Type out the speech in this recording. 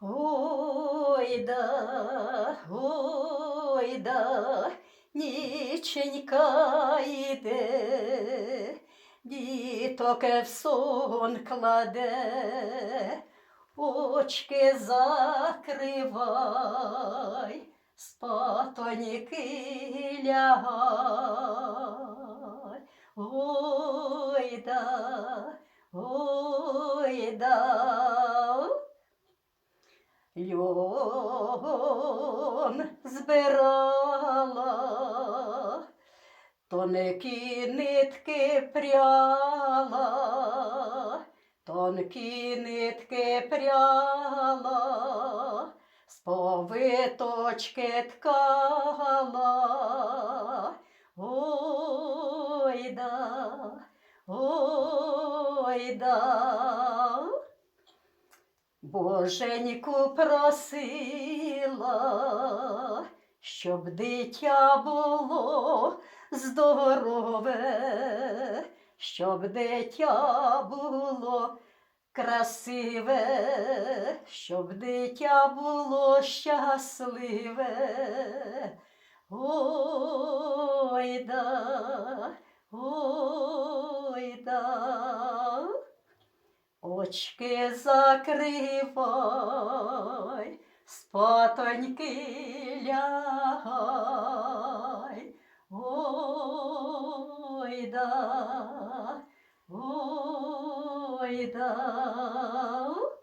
Ой да, ой да, ніченька йде, діток в сон кладе, очки закривай, спатоньки лягай. Ой да, ой да. Льон збирала, тонкі нитки пряла, тонкі нитки пряла, з повиточки ткала. Ой да, ой да. Боженьку просила, щоб дитя було здорове, щоб дитя було красиве, щоб дитя було щасливе. Ой да, Очки закривай, спатоньки лягай. Ой да, ой да.